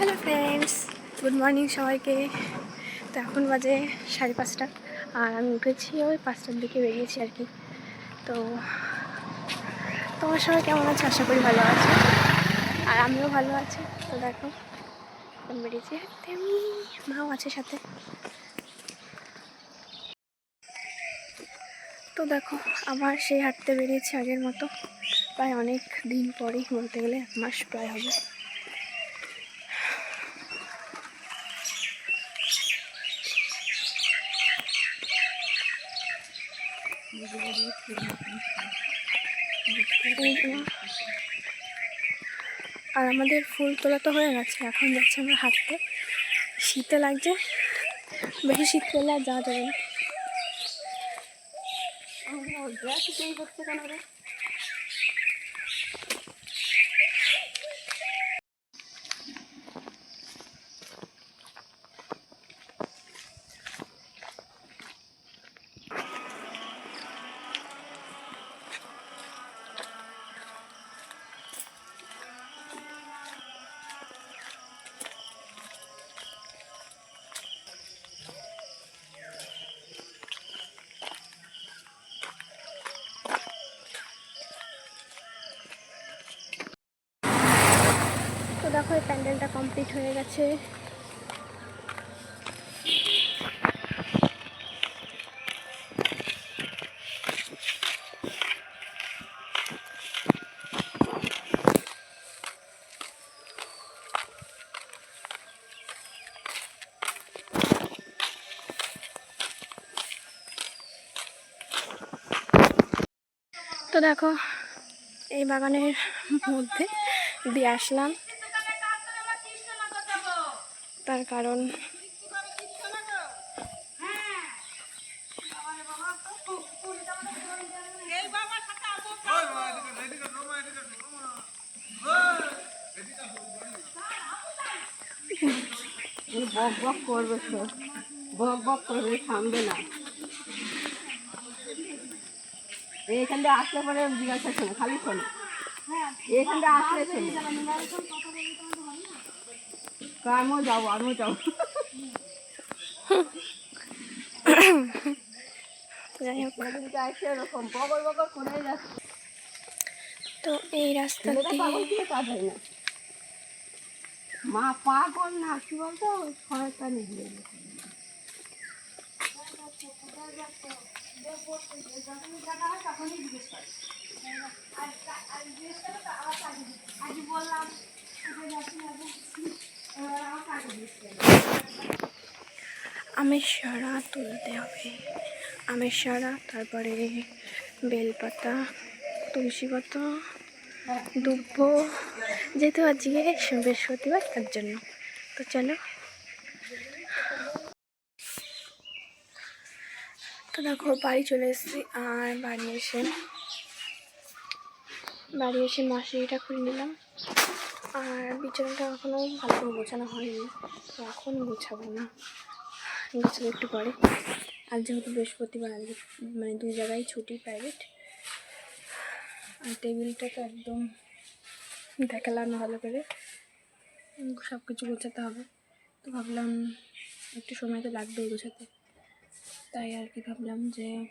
Hello friends good morning সবাইকে। তো এখন বাজে সাড়ে পাঁচটা। আর আমি উঠেছি, ওই পাঁচটার দিকে বেরিয়েছি আর কি। তো তোমার সবাই কেমন আছে? আশা করি ভালো আছে। আর আমিও ভালো আছি। তো দেখো বেরিয়েছি। হাঁটতে আমি, মাও আছে সাথে। তো দেখো, আবার সেই হাঁটতে বেরিয়েছি আগের মতো। প্রায় অনেক দিন পরেই বলতে গেলে, এক মাস প্রায় হবে। আর আমাদের ফুল তোলা তো হয়ে গেছে, এখন যাচ্ছে আমরা হাঁটতে। শীতে লাগছে, বেশি শীত পেলে আর যাওয়া যাবে না। দেখো এই প্যান্ডেলটা কমপ্লিট হয়ে গেছে। তো দেখো এই বাগানের মধ্যে দিয়ে আসলাম। তার কারণ। বক বক করবে তো বক বক করবে, থামবে না। এইখান দিয়ে আসলে পরে জিজ্ঞাসা শোনো খালি শোনো। এইখান দিয়ে আসলে শোনো। আমিও যাব আমিও যাব। তো এই রাস্তা দিয়ে হয় মা পাগল না কি বলতো? শয়তানি দিয়ে গেছে। আমের সারা তুলতে হবে। আমের সারা, তারপরে বেলপাতা তুলসী পাতা দুব্ব, যেহেতু আজকে বৃহস্পতিবার, তার জন্য। তো চলো। তো দেখো, বাড়ি চলে এসেছি, আর বাড়ি এসে বাড়ি এসে মশারিটা খুলে নিলাম। আর বিছানাটা এখনও ভালো করে গোছানো হয়নি, তো এখন গোছাবো না। গোছাবো একটু পরে। আর যেহেতু বৃহস্পতিবার মানে দুই জায়গায় ছুটি প্রাইভেট আর টেবিলটা তো একদম দেখালাম ভালো করে। সব কিছু গোছাতে হবে। তো ভাবলাম একটু সময় তো লাগবেই গোছাতে। তাই আর কি ভাবলাম যে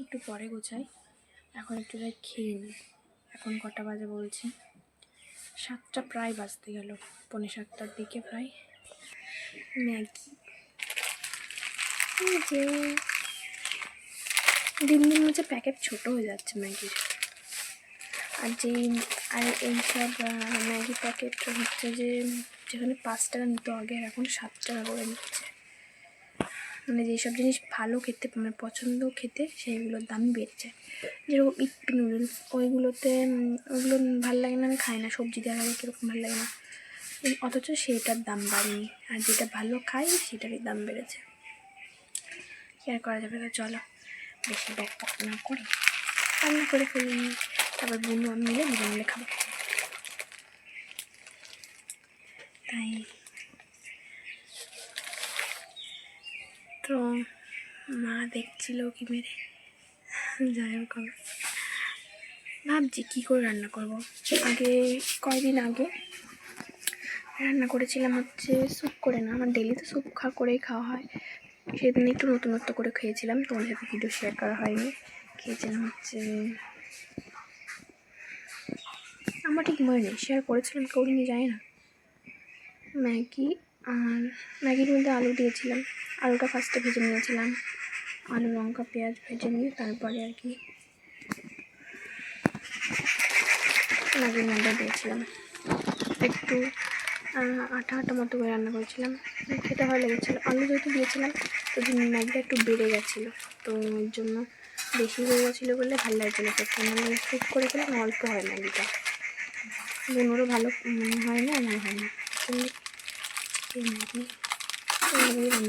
একটু পরে গোছাই। এখন একটু যাই খেয়ে নিই। এখন কটা বাজে বলছি। সাতটা প্রায় বাজতে গেল পনেরো সাতটার দিকে প্রায়। ম্যাগি। যে, দিন দিন হচ্ছে প্যাকেট ছোট হয়ে যাচ্ছে ম্যাগির। আর যে, আর এইসব ম্যাগি প্যাকেট হচ্ছে যে, যেখানে পাঁচ টাকা নিত আগে এখন সাত টাকা করে নিচ্ছে। মানে যেসব জিনিস ভালো খেতে মানে পছন্দ খেতে সেইগুলোর দামই বেড়েছে। যেরকম ইপি নুডলস, ওইগুলোতে ওইগুলো ভালো লাগে না, আমি খাই না। সবজি দেওয়া লাগে কীরকম ভালো লাগে না। অথচ সেইটার দাম বাড়েনি। আর যেটা ভালো খাই, সেটারই দাম বেড়েছে। কি আর করা যাবে তো চলো। বেশি ব্যাগ প্যাক না করে রান্না করে ফেলি তারপর বুনু, আমি মিলে দুজন মিলে খাব। তাই। তো মা দেখছিল কি মেরে। যাই হোক ভাবছি কী করে রান্না করব। আগে কয়দিন আগে রান্না করেছিলাম হচ্ছে স্যুপ করে না, আমার ডেলি তো স্যুপ খা করেই খাওয়া হয়। সেদিন একটু নতুনত্ব করে খেয়েছিলাম তোমাদের সাথে ভিডিও শেয়ার করা হয়নি। খেয়েছিলাম হচ্ছে আমার ঠিক মনে নেই শেয়ার করেছিলাম করিনি জানি না। ম্যাগি আর ম্যাগির মধ্যে আলু দিয়েছিলাম। আলুটা ফার্স্টে ভেজে নিয়েছিলাম। আলু, লঙ্কা, পেঁয়াজ ভেজে নিয়ে তারপরে আর কি ম্যাগির মধ্যে দিয়েছিলাম। একটু আটা আটা মতো করে রান্না করেছিলাম। খেতে ভালো লেগেছিলো। আলু যেহেতু দিয়েছিলাম, তো ম্যাগিটা একটু বেড়ে গেছিল। তো এর জন্য বেশি হয়ে গেছিল বলে ভালো লাগছিল খেতে। মানে স্যুপ করেছিলাম অল্প হয় ম্যাগিটা। বোনেরও ভালো মানে হয় না আমার হয় না। রান্না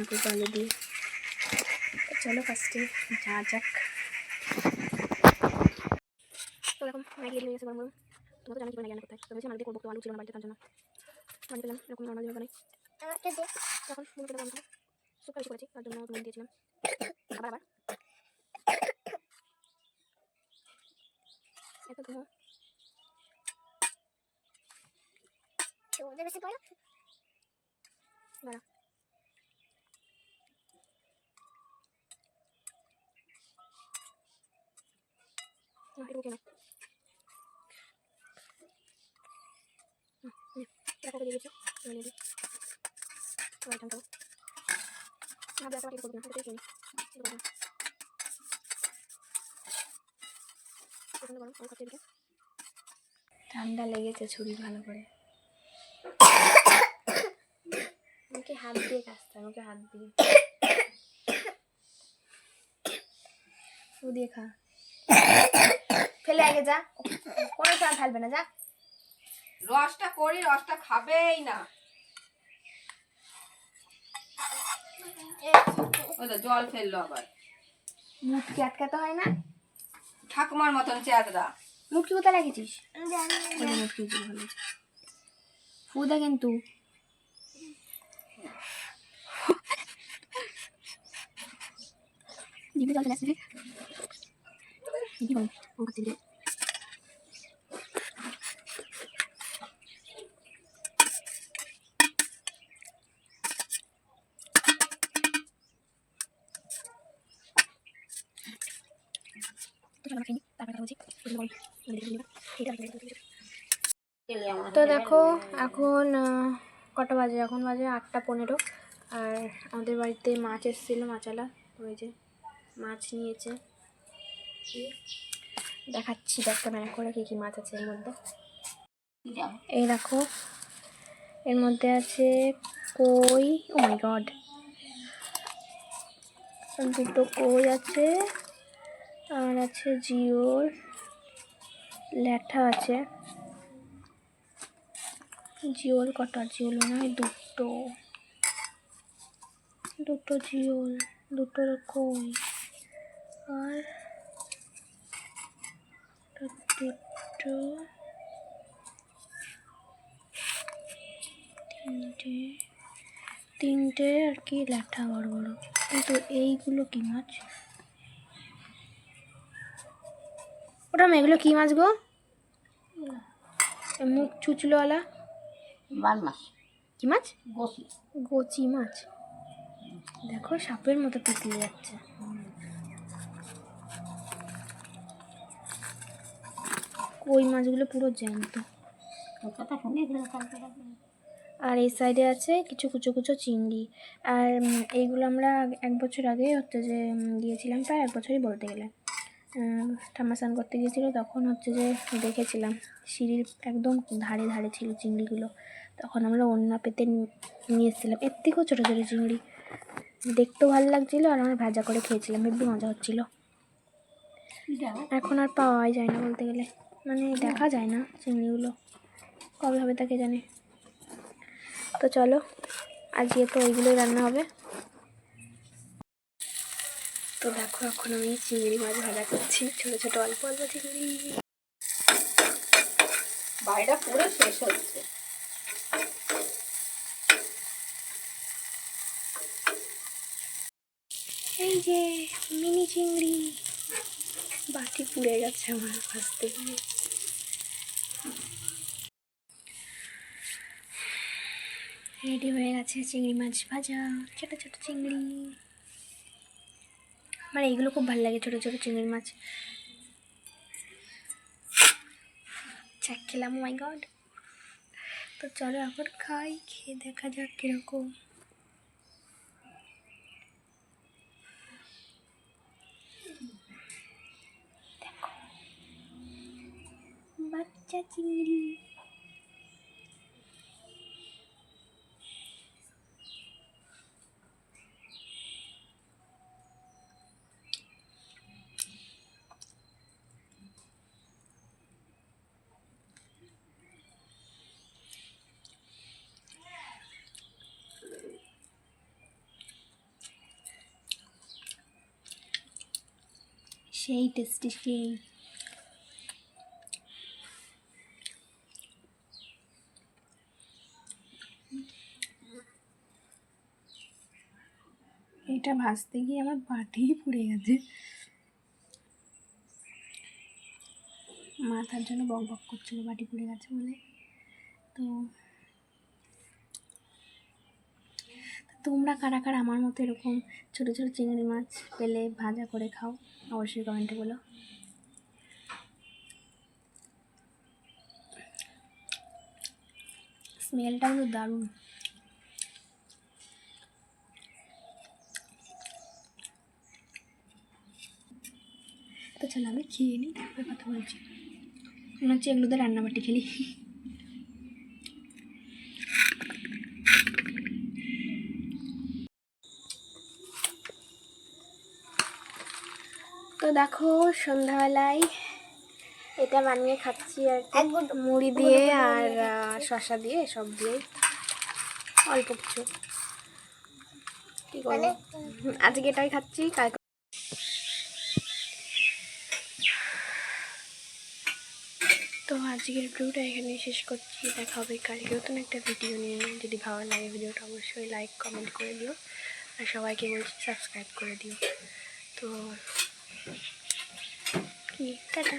করব আলু দিয়ে। চলো ফার্স্টে যা যাক। তো এরকম ম্যাগি নিয়ে এসে গরম গরম। তোমাকে জানি কীভাবে ম্যাগি রান্না করতে হয় তো ভেবেছি ম্যাগি করব আলু ছিল না বাড়িতে তার জন্য। বানিয়ে পেলাম এরকম নর্মাল যেভাবে বানাই। তখন মনে পেলাম আমি সুপ বেশি করেছি তার জন্য নুন দিয়েছিলাম। আবার আবার। এত ঘুমো। ঠান্ডা লেগেছে ছুরি ভালো করে। আমাকে হাত দিয়ে কাজতে আমাকে হাত দিয়ে। দিয়ে খা। ফেলে আগে যা। কোনো সময় ফেলবে না যা। রসটা করি রসটা খাবেই না। জল ফেলল আবার। মুটকি আটকাতে হয় না? ঠাকুমার মতন চেয়াদরা মুটকি কোথায় লাগিয়েছিস? ভালো। ফুদা কিন্তু। জল চলে আসছে তো দেখো এখন কটা বাজে? এখন বাজে আটটা পনেরো। আর আমাদের বাড়িতে মাছ এসেছিল মাছালা ওই যে মাছ নিয়েছে। দেখাচ্ছি একটা ম্যানে করে কী কী মাছ আছে এর মধ্যে। এই দেখো, এর মধ্যে আছে কই ও মাই গড দুটো কই আছে, আর আছে জিওর ল্যাঠা আছে। জিওল কটা? জিওল মনে হয় দুটো। দুটো জিওল, দুটো কই। আর দুটো তিনটে তিনটে আর কি ল্যাঠা বড় বড়। কিন্তু এইগুলো কি মাছ? ওটা এগুলো কি মাছ গো? মুখ চুচলোওয়ালা? বাল মাস কি মাছ? বসি গোচি মাছ। দেখো সাপের মতো পিছলে যাচ্ছে। কই মাছগুলো পুরো জ্যান্ত। আর এই সাইডে আছে কিছু কুচো কুচো চিংড়ি। আর এইগুলো আমরা এক বছর আগে হচ্ছে যে গিয়েছিলাম প্রায় এক বছরই বলতে গেলে। আহ, ঠাম্মা স্নান করতে গিয়েছিল তখন হচ্ছে যে দেখেছিলাম সিঁড়ির একদম ধারে ধারে ছিল চিংড়িগুলো। তখন আমরা অন্য পেতে নিয়ে এসেছিলাম। এর থেকেও ছোটো ছোটো চিংড়ি। দেখতেও ভালো লাগছিল আর আমরা ভাজা করে খেয়েছিলাম। হেব্বি মজা হচ্ছিল। এখন আর পাওয়াই যায় না বলতে গেলে। মানে দেখা যায় না চিংড়িগুলো। কবে হবে তাকে জানে? তো চলো আজকে তো ওইগুলোই রান্না হবে। তো দেখো এখন আমি চিংড়ি মাছ ভাজা করছি। ছোটো ছোটো অল্প অল্প চিংড়ি। বাড়িটা পুরো শেষ হচ্ছে। এই যে মিনি চিংড়ি। বাটি পুড়ে গেছে আমার ভাজতে গিয়ে। রেডি হয়ে গেছে চিংড়ি মাছ ভাজা, ছোট ছোট চিংড়ি। আমার এইগুলো খুব ভালো লাগে, ছোট ছোট চিংড়ি মাছ। চাক খেলাম মাই গড তো চলো এখন খাই, খেয়ে দেখা যাক কীরকম দেখো বাচ্চা চিংড়ি সেই টেস্টি সেই। এটা ভাজতে গিয়ে আমার বাটিই পুড়ে গেছে। মাথার জন্য বক বক করছিল, বাটি পুড়ে গেছে বলে। তো তোমরা কারা কারা আমার মতো এরকম ছোটো ছোটো চিংড়ি মাছ পেলে ভাজা করে খাও? অবশ্যই কমেন্টে বলো। স্মেলটা কিন্তু দারুণ। তো চলো আমি খেয়ে নিই কথা বলছি। মনে হচ্ছে এগুলোতে রান্নাবাটি খেলি। তো দেখো সন্ধ্যাবেলায় এটা বানিয়ে খাচ্ছি আর। মুড়ি দিয়ে আর শসা দিয়ে সব দিয়ে অল্প কিছু। কি করব? আজকে এটাই খাচ্ছি কালকে তো আজকের ভিডিওটা এখানে শেষ করছি। দেখা হবে কালকে নতুন একটা ভিডিও নিয়ে। যদি ভালো লাগে ভিডিওটা অবশ্যই লাইক কমেন্ট করে দিও। আর সবাইকে বলছি সাবস্ক্রাইব করে দিও। তো কি টাটা